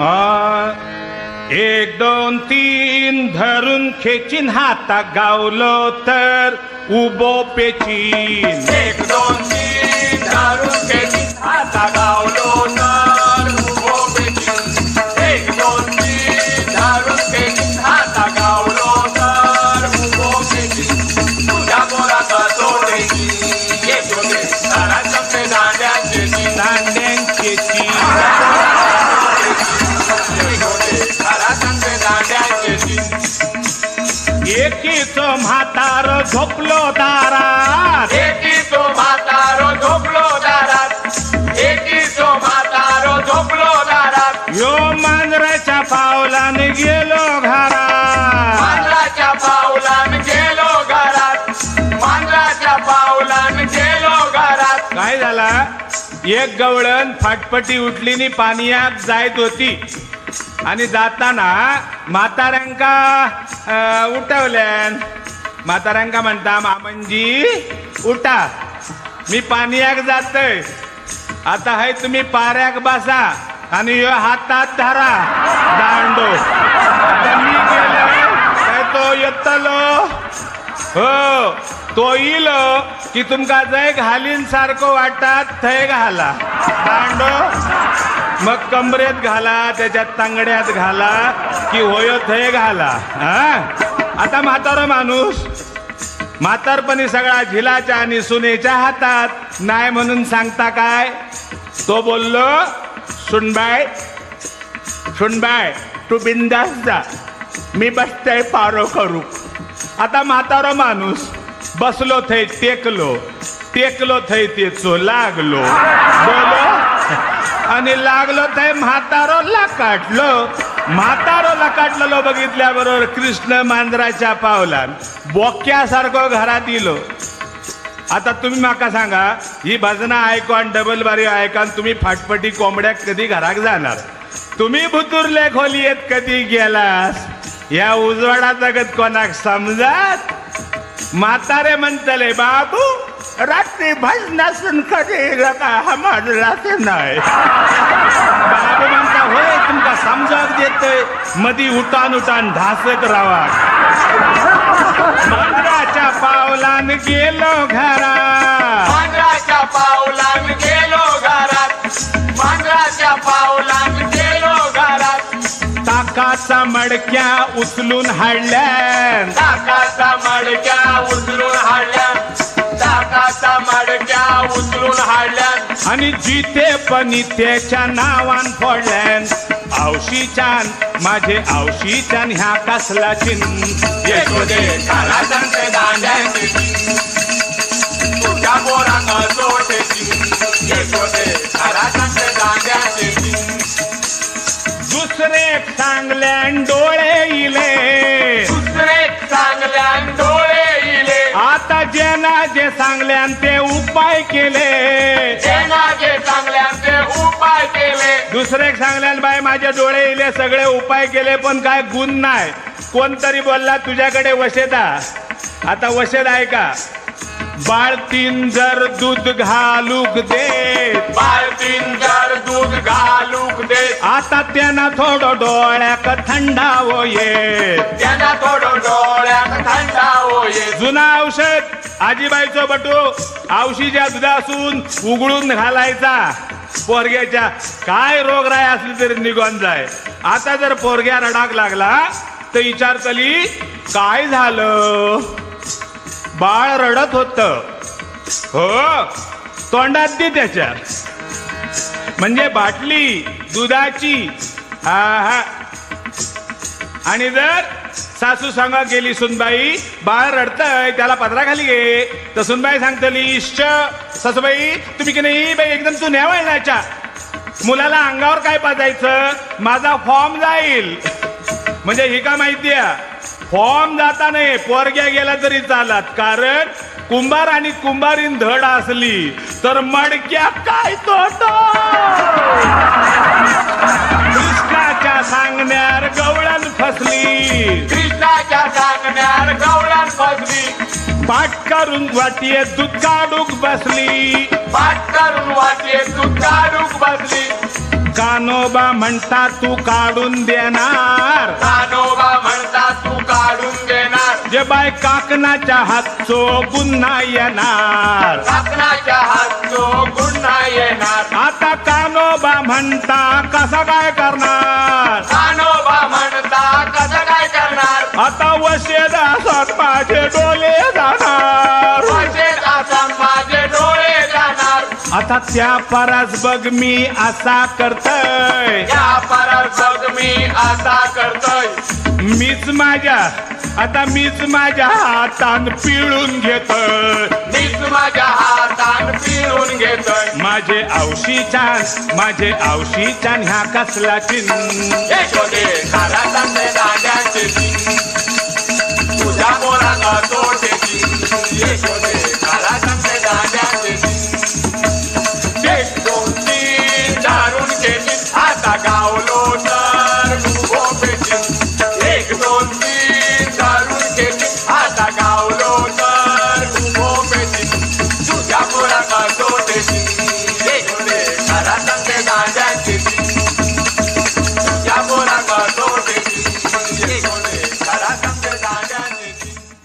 आ, एक दोन तीन धरून खेचीन हाता गावलो तर उबो पेचीन एक दोन तीन एकीच म्हातार झोपलो दारात. एकी तो म्हातारो झोपलो दारात. एकी तो म्हातारो झोपलो दारात. यो मांजराच्या पावलान गेलो घरात. मांजराच्या पावलान गेलो घरात. मांजराच्या पावलान गेलो घरात. काय झाला? एक गवळण फाटपटी उठली नि पाणीयात जायत होती. आणि जाताना म्हाताऱ्यांका उठवल्यान. म्हाताऱ्यांका म्हणता मामनजी उठा. मी पाणीयाक जातय. आता हय तुम्ही पाऱ्याक बसा आणि ह्यो हातात धरा दांडो. आता मी गेलो काय तो येतलो? हो तो येईल की तुमका जय घालीन सारखं वाटतात थंय घाला. दांडो. मग कमरेत घाला त्याच्यात तांगड्यात घाला की होयो थंय घाला. हा? आता म्हातारा माणूस म्हातारपणी सगळा झिलाच्या आणि सुनेच्या हातात नाही म्हणून सांगता काय? तो बोललो सुनबाय सुनबाय तू बिंदास जा. मी बसतय पारो करू. आता म्हातारो माणूस बसलो थंय टेकलो. टेकलो थंय तेचो लागलो. बोलो आणि लागलो थंय म्हातारो लाकाटलो. म्हातारो लाकाटलेलो बघितल्या बरोबर कृष्ण मांजराच्या पावलान बोक्यासारखो घरात येलो आता तुम्ही म्हाका सांगा ही भजनां आयकून डबल बारी आयकान तुम्ही फाटपटी कोंबड्याक कधी घराक जाणार? तुम्ही भुतुरले खोलयेत कधी गेलास? या उजवाडा जगत कोणाक समजात? म्हातारे म्हणतले बाबू रात्री भजनासून कधी रका हमार राहते नाही. बाबू म्हणता होय तुमका समजाक देतोय. मधी उठान उठान ढासत रावा. मांजराच्या पावलान गेलो घरा मांजराच्या पावलान गेलो घरात. मांजराच्या पावलान गेलो घरात. ताकाचा मडक्या उचलून हाडल्यान. ताकाचा मडक्या उचलून हाडल्या ताकाचा मडक्या उचलून हाडल्या आणि जिथे पण त्याच्या नावान फोडल्यान. आवशीच्यान माझे आवशीच्यान ह्या कसला तारा संते दांड्याची. तुझ्या ज्यांना जे सांगल्यान ते उपाय केले. जेना जे चांगल्यान ते उपाय केले. दुसरे सांगल्यान बाय माझे डोळे इले सगळे उपाय केले पण काय गुण नाही. कोणतरी बोलला तुझ्याकडे वशेदा. आता वशेद आहे का? बाळतीन जर दूध घालूक दे. बालतीन जर दूध घालूक दे. आता त्यांना थोडं डोळ्याक थंडावो ये. त्यांना थोडं डोळ्यात थंडा होये जुना औषध आजीबाईचं बटू औशीच्या दुधासून उघडून घालायचा. पोरग्याच्या काय रोगराय असली तरी निघून जाय. आता जर पोरग्या रडाक लागला तर विचारतली काय झालं? बाळ रडत होत. हो तोंडात दे त्याच्या. म्हणजे बाटली दुधाची. हा हा. आणि जर सासू सांगा गेली सुनबाई बाळ रडतय त्याला पत्रा खाली घे. तर सुनबाई सांगतली इश्च सासूबाई तुम्ही की नाही बाई एकदम तू न्यावळण्याच्या मुलाला अंगावर काय पाजायचं? माझा फॉर्म जाईल. म्हणजे ही का माहिती आहे? फॉर्म जाता नाही पोरग्या गेला तरी चालत. कारण कुंभार आणि कुंभारीन धड असली तर मडक्या काय तोट कृष्णाच्या सांगण्यार गवळण फसली. कृष्णाच्या सांगण्यार गवळण फसली. पाठ करून वाटीये दूध काढूक बसली. पाठ करून वाटे तू काढूक बसली. कानोबा म्हणता तू काढून देणार. कानोबा बाय काकणाच्या हातचो गुन्हा येणार. काकणाच्या हातचो गुन्हा येणार. आता कानोबा म्हणता कसा काय करणार? कानोबा म्हणता कसं काय करणार? आता वशेदासात माझे डोले जाणार. वाचेत आता माझे डोळे जाणार. आता त्या परास बघ मी असा करतय. या परत मी असा करतोय. मीच माझ्या आता मीच माझ्या हातान पिळून घेतोय. मीच माझ्या हातान पिळून घेतोय. माझे आवशी छान माझे आवशी छान ह्या कसला चिन्ह दाद्याचे तुझ्या पोराला तोटेची यशोदे